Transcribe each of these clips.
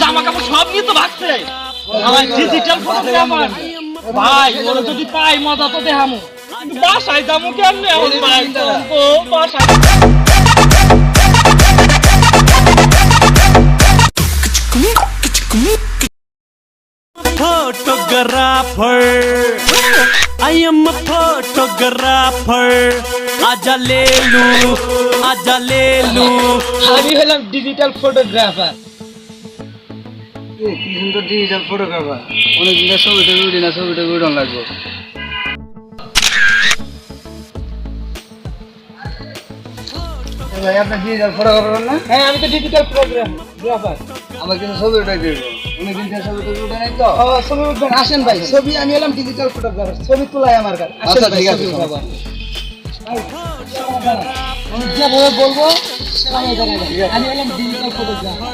জামা কাপড় সব নিয়ে তো ভাগছে। আমার ডিজিটাল ফটোগ্রাফার ভাই ওরা যদি পাই মজা তো দেখামু। কিন্তু বাসায় যাব কেমনে? এখন ভাই তো বাসায়। photographer I am a photographer আজা লেলু আজা লেলু আমি হলাম ডিজিটাল ফটোগ্রাফার কি সুন্দর ডিজিটাল ফটোগ্রাফার অনেক দিনের ছবিটা উঠি না ছবিটা উঠন লাগবো। ভাই আপনার ডিজিটাল ফটোগ্রাফার না? হ্যাঁ আমি তো ডিজিটাল ফটোগ্রাফার আমার কিন্তু ছবি উঠাই দিয়ে অনেক দিন থেকে ছবি টবি উঠে নাই তো? ছবি উঠবেন। আসেন ভাই ছবি আমি হলাম ডিজিটাল ফটোগ্রাফার ছবি তোলাই আমার কাছে। আচ্ছা, ঠিক আছে, যেভাবে বলব সেভাবে জানাবেন আমি হলাম ডিজিটাল ফটোগ্রাফার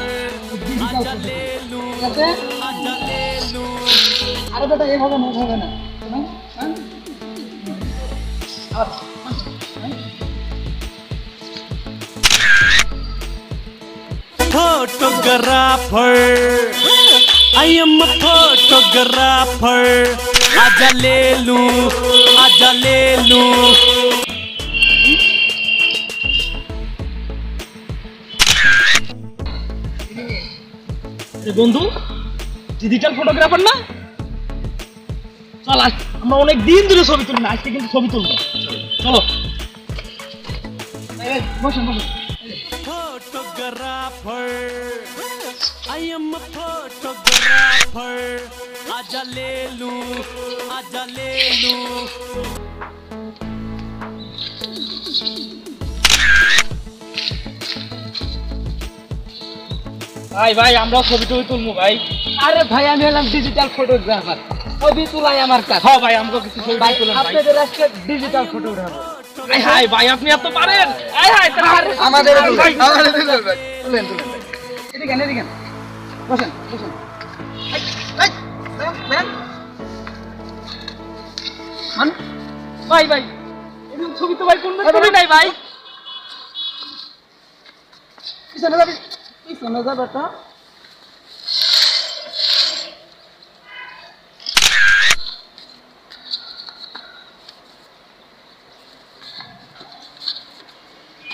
ডিজিটাল ফটোগ্রাফার আরে বেটা এভাবে নোট হবে না। হ্যাঁ? হ্যাঁ? আচ্ছা। photographer I am a photographer आजा ले लू आजा ले लू এ বন্ধু ডিজিটাল ফটোগ্রাফার না চল আজ আমরা অনেক দিন ধরে ছবি তুলি না আজকে কিন্তু ছবি তুলবো চলো এই, এই, বসেন বসেন photographer I am a photographer आजा ले लू आजा ले लू ভাই ভাই আমরাও ছবি টবি তুলবো ভাই আরে ভাই আমি হলাম ডিজিটাল ফটোগ্রাফার ছবি তোলাই আমার কাজ হ্যাঁ ভাই আমরাও কিছু ছবি ভাই তুলেন ভাই আপনাদের আজকে ডিজিটাল ফটো ভাই আপনি এত পারেন? এই হাই আমাদের ভাই আমাদের ভাই তুলেন তুলেন ভাই এদিকে আন, এদিকে আন। বসেন বসেন। এই, এই, বেরান, বেরান। মান, ভাই ভাই এরকম ছবি তো ভাই কোন ছবি নাই ভাই। পিছনে যাবি পিছনে যা বেটা ভাই এরকম ছবি তো জীবনে তুলি নাই ভাই ডিজিটাল ফটোগ্রাফার আর গান্দার বেটা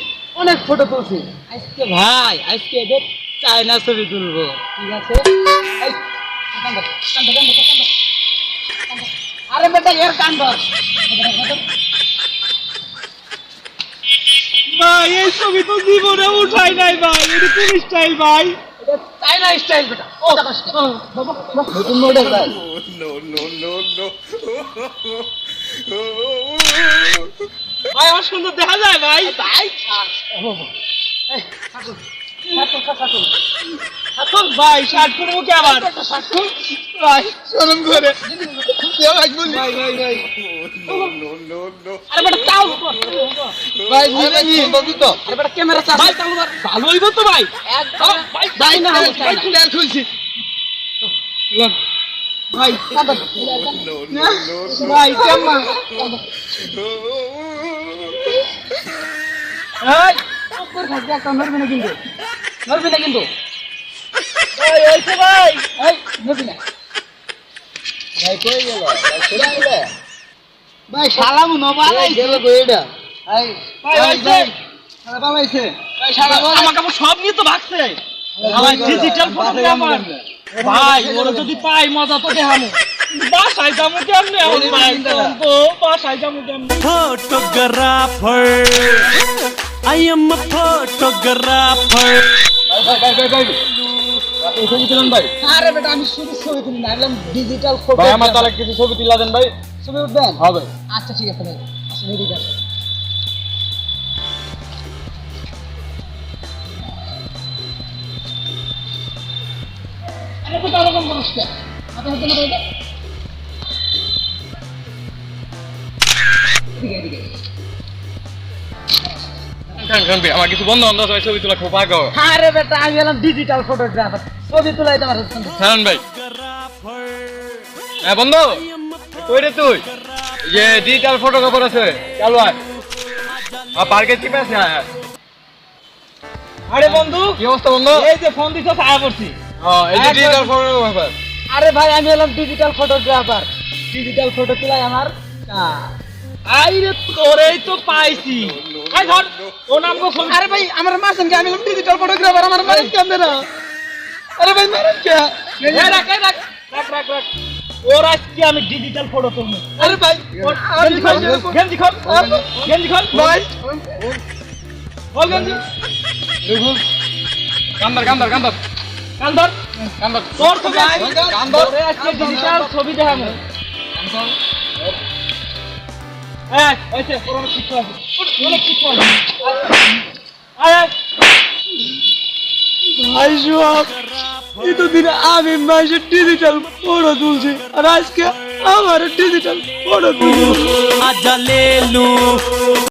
অনেক ফটো তুলছি আজকে ভাই আজকে এদের চায়না ছবি তুলবো ঠিক আছে। আরে বেটা এর কান ধর ভাই এই ছবি তো জীবনে উঠাই নাই ভাই এটা কোন স্টাইল ভাই চায়না স্টাইল বেটা ও। নতুন মডেল ভাই ভাই আমার সুন্দর দেখা যায় ভাই। ভাই ভাই শার্ট করব কি আবার। ভাই। শরম করে ভাই ভাই ভাই। ভাই আরে বেটা তাও ভাই বুঝলি বাবু তো। আরে বেটা ক্যামেরা চাপ। ভাই ভালো হইব তো ভাই। একদম। ভাই ভাই না ভাই খুলে খুলছি ভাই ভাই কেমন? এই! চুপ করে একটা নড়বি না কিন্তু। নড়বি না কিন্তু। ভাই হইছে ভাই। এই নড়বি না। ভাই কই গেল? ভাই গেল? ভাই সালামু নবালাই গেল কই এটা ভাই ভাই হইছে সারা ভাই সারা জামা কাপড় সব নিয়ে তো ভাগছে। আমার ডিজিটাল ফটোগ্রাফার ভাই ওরা যদি পাই মজা তো দেখামু। কিন্তু বাসায় যাব কেমনে? ভাই বাসায় যাব কেমনে? Photographer I am a photographer. আরে বেটা আমি শুধু ছবি তুলি না একদম ডিজিটাল ফটো ভাই আমার তাহলে কিছু ছবি তুলা দেন ভাই। ছবি উঠবেন? হ্যাঁ হবে আচ্ছা ঠিক আছে ভাই। আসুন এদিকে আসুন। আরে বেটা এরকম মানুষ কে মাথা হচ্ছে না ভাই এদিকে এদিকে। আমার কিছু বন্ধু বান্ধব আছে ছবি তোলা খুব আগ্রহ আরে বেটা আমি হলাম ডিজিটাল ফটোগ্রাফার ছবি তুলাই তোমার খান ভাই। হ্যাঁ বন্ধু? কই রে তুই? যে ডিজিটাল ফটোগ্রাফার আছে চালু আয় আর পার্কে চিপে আছে আয় আয়। আরে বন্ধু কি অবস্থা বন্ধু? এই যে ফোন দিছো আয়া পড়ছি। হ্যাঁ এই যে ডিজিটাল ফটোগ্রাফার আরে ভাই আমি হলাম ডিজিটাল ফটোগ্রাফার ডিজিটাল ফটো তোলাই আমার কাজ। আইরে তোরেই তো পাইছি। আই ধর ও নাম গো ফোন আরে ভাই আমার মাসেন কে? আমি ডিজিটাল ফটোগ্রাফার আমার মারেন কেন না আরে ভাই মারেন কে? এই রাখ রাখ রাখ রাখ রাখ। ওর আজকে আমি ডিজিটাল ফটো তুলবো। আরে ভাই গেঞ্জি খোল গেঞ্জি খোল ভাই বল গেঞ্জি। কান্দার কান্দার কান্দার। কান্দার। কান্দার। তোর ছবি কান্দার। আজকে ডিজিটাল ছবি দেখাবো। হ্যাঁ এসে ওর অনেক কিছু আছে অনেক কিছু আছে ভাই সব এতদিন আমি মাসের ডিজিটাল ফটো তুলছি আর আজকে আমার ডিজিটাল ফটো তুলছি।